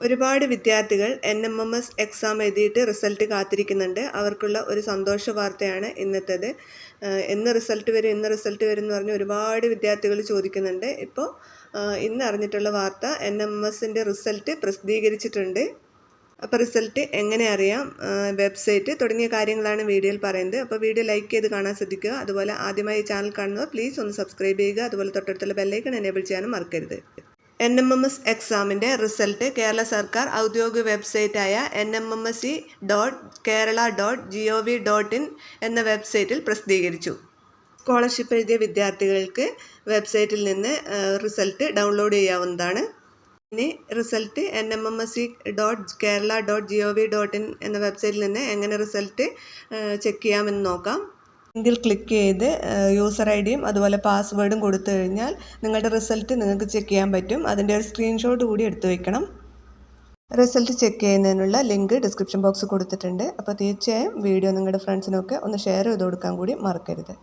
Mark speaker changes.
Speaker 1: ഒരുപാട് വിദ്യാർത്ഥികൾ N M M S exam എഴുതിയിട്ട് റിസൾട്ട് കാത്തിരിക്കുന്നുണ്ട്. അവർക്കുള്ള ഒരു സന്തോഷ വാർത്തയാണ് ഇന്നത്തേത്. എന്ന് റിസൾട്ട് വരും ഇന്ന് റിസൾട്ട് വരും എന്ന് പറഞ്ഞ് ഒരുപാട് വിദ്യാർത്ഥികൾ ചോദിക്കുന്നുണ്ട്. ഇപ്പോൾ ഇന്ന് അറിഞ്ഞിട്ടുള്ള വാർത്ത എൻ എം എസിന്റെ റിസൾട്ട് പ്രസിദ്ധീകരിച്ചിട്ടുണ്ട്. അപ്പോൾ റിസൾട്ട് എങ്ങനെ അറിയാം? വെബ്സൈറ്റ് തുടങ്ങിയ കാര്യങ്ങളാണ് വീഡിയോയിൽ പറയുന്നത്. അപ്പോൾ വീഡിയോ ലൈക്ക് ചെയ്ത് കാണാൻ ശ്രദ്ധിക്കുക. അതുപോലെ ആദ്യമായി ചാനൽ കാണുന്നവർ പ്ലീസ് ഒന്ന് സബ്സ്ക്രൈബ് ചെയ്യുക. അതുപോലെ തൊട്ടടുത്തുള്ള ബെല്ലൈക്കൺ എനേബിൾ ചെയ്യാനും മറക്കരുത്. എൻ എം എം എസ് എക്സാമിന്റെ റിസൾട്ട് കേരള സർക്കാർ ഔദ്യോഗിക വെബ്സൈറ്റായ N M M S C dot Kerala dot G O V dot in എന്ന വെബ്സൈറ്റിൽ പ്രസിദ്ധീകരിച്ചു. സ്കോളർഷിപ്പ് എഴുതിയ വിദ്യാർത്ഥികൾക്ക് വെബ്സൈറ്റിൽ നിന്ന് റിസൾട്ട് ഡൗൺലോഡ് ചെയ്യാവുന്നതാണ്. ഇനി result N M M S C dot Kerala dot G O V dot in എന്ന വെബ്സൈറ്റിൽ നിന്ന് എങ്ങനെ റിസൾട്ട് ചെക്ക് ചെയ്യാമെന്ന് നോക്കാം. ലിങ്കിൽ ക്ലിക്ക് ചെയ്ത് യൂസർ ഐ ഡിയും അതുപോലെ പാസ്വേഡും കൊടുത്തു കഴിഞ്ഞാൽ നിങ്ങളുടെ റിസൾട്ട് നിങ്ങൾക്ക് ചെക്ക് ചെയ്യാൻ പറ്റും. അതിന്റെ ഒരു സ്ക്രീൻഷോട്ട് കൂടി എടുത്തു വയ്ക്കണം റിസൾട്ട് ചെക്ക് ചെയ്യുന്നതിനുള്ള ലിങ്ക് ഡിസ്ക്രിപ്ഷൻ ബോക്സ് കൊടുത്തിട്ടുണ്ട്. അപ്പോൾ തീർച്ചയായും വീഡിയോ നിങ്ങളുടെ ഫ്രണ്ട്സിനൊക്കെ ഒന്ന് ഷെയർ ചെയ്ത് കൊടുക്കാൻ കൂടി മറക്കരുത്.